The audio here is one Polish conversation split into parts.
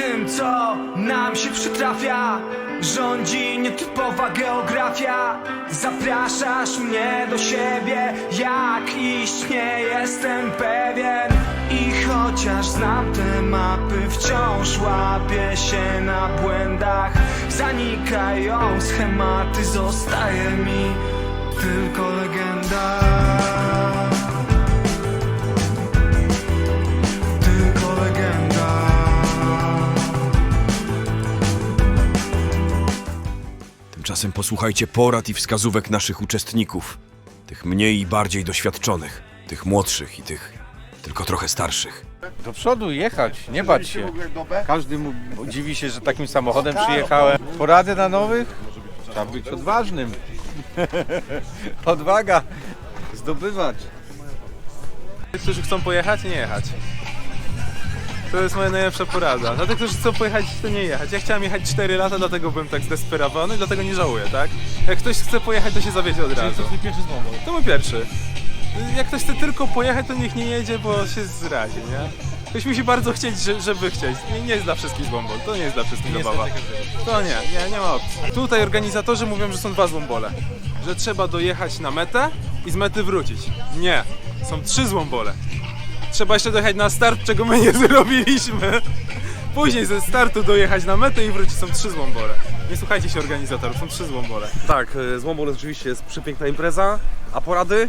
tym, co nam się przytrafia. Rządzi nietypowa geografia. Zapraszasz mnie do siebie Jak iść nie jestem pewien. I chociaż znam te mapy Wciąż łapię się na błędach. Zanikają schematy Zostaje mi tylko legenda Tymczasem posłuchajcie porad i wskazówek naszych uczestników. Tych mniej i bardziej doświadczonych, tych młodszych i tych tylko trochę starszych. Do przodu jechać, nie bać się. Każdy mu dziwi się, że takim samochodem przyjechałem. Porady na nowych? Trzeba być odważnym. Odwaga. Zdobywać. Którzy chcą pojechać, nie jechać. To jest moja najlepsza porada. Dla tych, którzy chcą pojechać, to nie jechać. Ja chciałem jechać 4 lata, dlatego byłem tak zdesperowany, dlatego nie żałuję, tak? Jak ktoś chce pojechać, to się zawiedzie od razu. To pierwszy To mój pierwszy. Jak ktoś chce tylko pojechać, to niech nie jedzie, bo się zrazi, nie? Ktoś musi bardzo chcieć, że- żeby chcieć. Nie, nie jest dla wszystkich złombol, to nie jest dla wszystkich zabawa. To nie, nie, nie ma opcji. Tutaj organizatorzy mówią, że są dwa złombole. Że trzeba dojechać na metę i z mety wrócić. Nie, są trzy złombole. Trzeba jeszcze dojechać na start, czego my nie zrobiliśmy. Później ze startu dojechać na metę i wrócić. Są trzy złombole. Nie słuchajcie się organizatorów, są trzy złombole. Tak, e, Złombol rzeczywiście jest przepiękna impreza, a porady?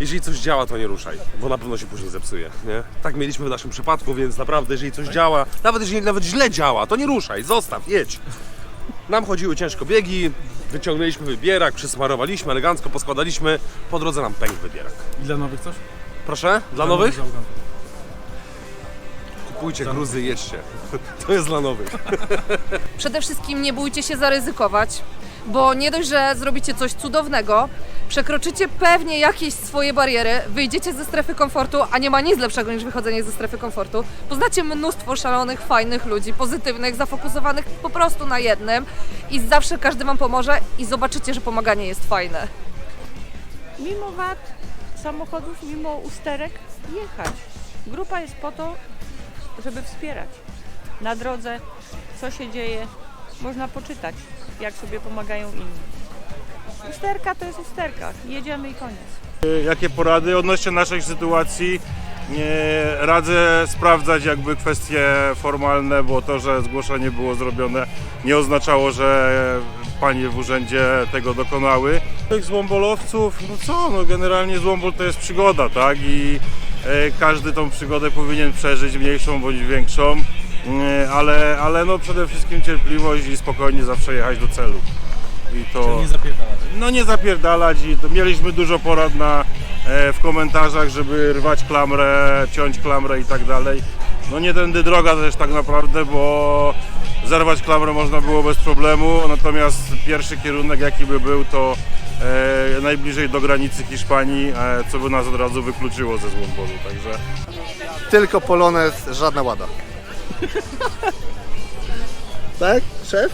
Jeżeli coś działa, to nie ruszaj, bo na pewno się później zepsuje, nie? Tak mieliśmy w naszym przypadku, więc naprawdę, jeżeli coś działa, nawet jeżeli nawet źle działa, to nie ruszaj, zostaw, jedź. Nam chodziły ciężko biegi, wyciągnęliśmy wybierak, przysmarowaliśmy, elegancko poskładaliśmy, po drodze nam pękł wybierak. I dla nowych coś? Proszę? Dla nowych? Kupujcie gruzy, jedźcie. To jest dla nowych. Przede wszystkim nie bójcie się zaryzykować, bo nie dość, że zrobicie coś cudownego, przekroczycie pewnie jakieś swoje bariery, wyjdziecie ze strefy komfortu, a nie ma nic lepszego niż wychodzenie ze strefy komfortu. Poznacie mnóstwo szalonych, fajnych ludzi, pozytywnych, zafokusowanych po prostu na jednym i zawsze każdy Wam pomoże i zobaczycie, że pomaganie jest fajne. mimo wad samochodów, mimo usterek jechać. Grupa jest po to, żeby wspierać. Na drodze, co się dzieje, można poczytać, jak sobie pomagają inni. Usterka to jest usterka. Jedziemy i koniec. Jakie porady odnośnie naszej sytuacji? Nie radzę sprawdzać jakby kwestie formalne, bo to, że zgłoszenie było zrobione nie oznaczało, że panie w urzędzie tego dokonały. Tych złombolowców, no co, no generalnie złombol to jest przygoda, tak? I każdy tą przygodę powinien przeżyć, mniejszą bądź większą, e, ale, ale no przede wszystkim cierpliwość i spokojnie zawsze jechać do celu. I to... nie zapierdalać. No nie zapierdalać i to mieliśmy dużo porad na, e, w komentarzach, żeby rwać klamrę, ciąć klamrę i tak dalej. No nie tędy droga też tak naprawdę, bo zerwać klamrę można było bez problemu, natomiast pierwszy kierunek jaki by był to e, najbliżej do granicy Hiszpanii, e, co by nas od razu wykluczyło ze Złombolu, także Tylko polonez, żadna łada. tak? Szef?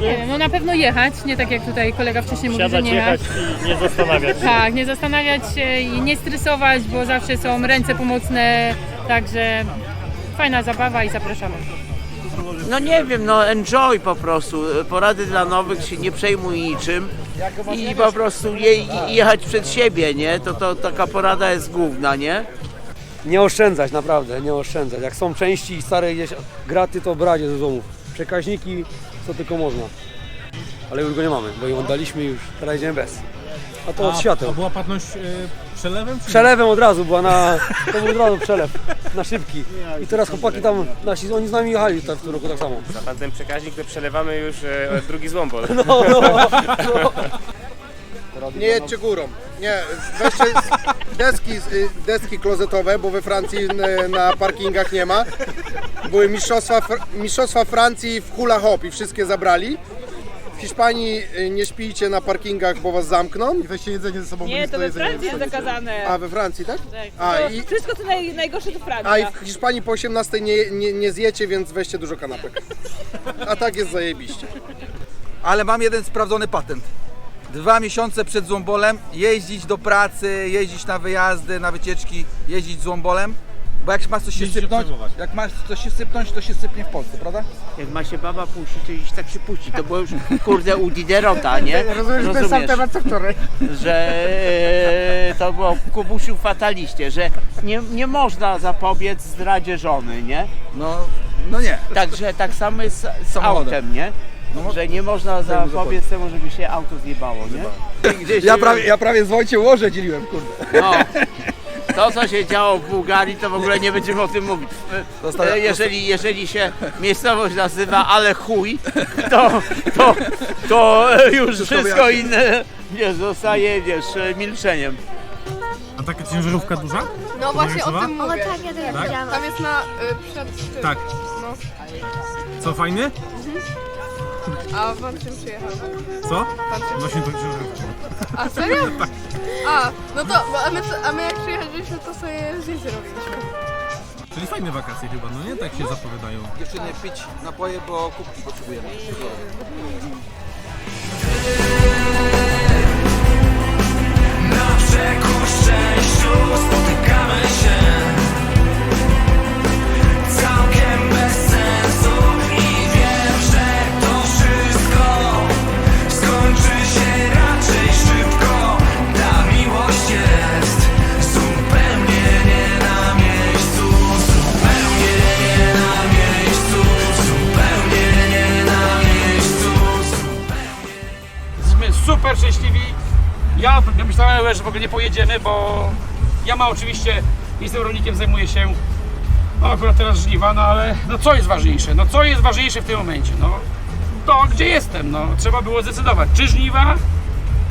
Nie wiem, no na pewno jechać, nie tak jak tutaj kolega wcześniej mówił, że nie jechać. i nie zastanawiać Tak, nie zastanawiać się i nie stresować, bo zawsze są ręce pomocne, także fajna zabawa i zapraszamy. No nie wiem, no enjoy po prostu. Porady dla nowych się nie przejmuj niczym i po prostu je, jechać przed siebie, nie? To, to taka porada jest główna, nie? Nie oszczędzać, naprawdę, nie oszczędzać. Jak są części i stare gdzieś graty, to brać je ze domów. Przekaźniki, co tylko można. Ale już go nie mamy, bo ją oddaliśmy już, teraz idziemy bez. A to od świateł. była płatność przelewem? Przelewem od razu była na, to był od razu przelew, na szybki. I teraz chłopaki tam, nasi, oni z nami jechali tak w tym roku tak samo. Za ten przekaźnik to przelewamy już drugi złombol. No, no, no. Nie jedźcie górą. Nie, weźcie deski, y, deski klozetowe, bo we Francji na parkingach nie ma. Były mistrzostwa, Fr- mistrzostwa Francji w hula hop i wszystkie zabrali. W Hiszpanii y, nie śpijcie na parkingach, bo was zamkną. I weźcie jedzenie ze sobą. Nie, to we Francji jest zakazane. A we Francji, tak? Tak. A, To i- Wszystko co naj, najgorsze to Francja. A i w Hiszpanii po 18 nie, nie, nie zjecie, więc weźcie dużo kanapek. A tak jest zajebiście. Ale mam jeden sprawdzony patent. Dwa miesiące przed Złombolem jeździć do pracy, jeździć na wyjazdy, na wycieczki, jeździć z Złombolem Bo jak masz coś się sypnąć, jak masz coś się sypnąć, to się sypnie w Polsce, prawda? Jak ma się baba puścić, to iść tak się puści. To było już, kurde, u Diderota, nie? Rozumiesz, to jest sam temat co wczoraj. że e, to było w Kubusiu fataliście, że nie, nie można zapobiec zdradzie żony, nie? No, no nie. Także tak samo jest z, z Samochodem. autem, nie? Że nie można zapobiec temu, żeby się auto zjebało, nie? Gdzieś, Ja prawie, ja prawie z Wojciem łoże dzieliłem, kurde. No. To, co się działo w Bułgarii, to w ogóle nie będziemy o tym mówić. Zostawia- E, Jeżeli, jeżeli się miejscowość nazywa ale chuj, to, to, to e, już wszystko inne wiesz, zostaje wiesz, e, milczeniem. A taka ciężarówka duża? No właśnie o tym O mówię. tak, ja też Tak? widziałam. Tam jest na y, przed tym. Tak. No. Co, fajny? A pan czym przyjechał? Co? Pan czym Właśnie to ciężarówka. A serio? A, no to, a my, a my jak przyjechaliśmy, to sobie zdjęcie robiliśmy. Czyli fajne wakacje chyba, no nie? Tak się zapowiadają. Dziewczyny pić napoje, bo kubki potrzebujemy. Ja myślałem, że w ogóle nie pojedziemy, bo ja ma oczywiście, jestem rolnikiem, zajmuję się no akurat teraz żniwa, no ale no co jest ważniejsze? No co jest ważniejsze w tym momencie? No to gdzie jestem? No trzeba było zdecydować, czy żniwa,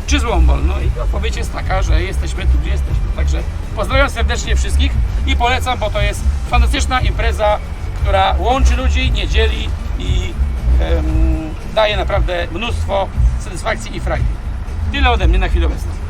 czy złombol. No i odpowiedź jest taka, że jesteśmy tu, gdzie jesteśmy. Także pozdrawiam serdecznie wszystkich i polecam, bo to jest fantastyczna impreza, która łączy ludzi, nie dzieli i daje naprawdę mnóstwo satysfakcji i frajdy. Tyle ode mnie na chwilę obecną.